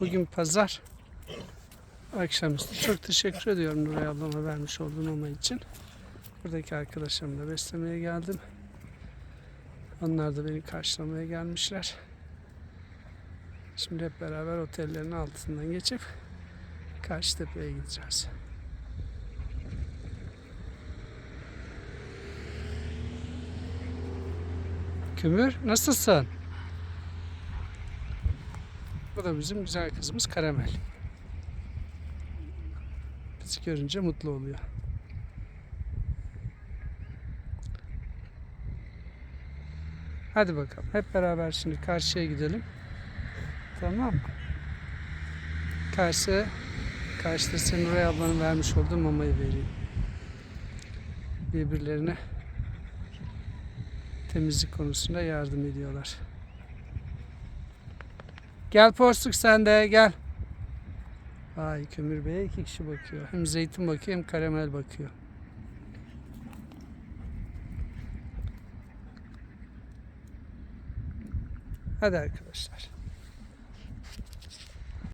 Bugün pazar. Akşamüstü. Çok teşekkür ediyorum Nuray ablama vermiş olduğu mama için. Buradaki arkadaşlarımı da beslemeye geldim. Onlar da beni karşılamaya gelmişler. Şimdi hep beraber otellerin altından geçip Karşıtepe'ye gideceğiz. Kömür nasılsın? Bu da bizim güzel kızımız Karamel. Bizi görünce mutlu oluyor. Hadi bakalım. Hep beraber şimdi karşıya gidelim. Tamam mı? Karşı, karşıda senin Nuray ablanın vermiş olduğu mamayı vereyim. Birbirlerine temizlik konusunda yardım ediyorlar. Gel Porsuk sen de gel. Ay Kömür Bey'e iki kişi bakıyor. Hem zeytin bakıyor hem karamel bakıyor. Hadi arkadaşlar.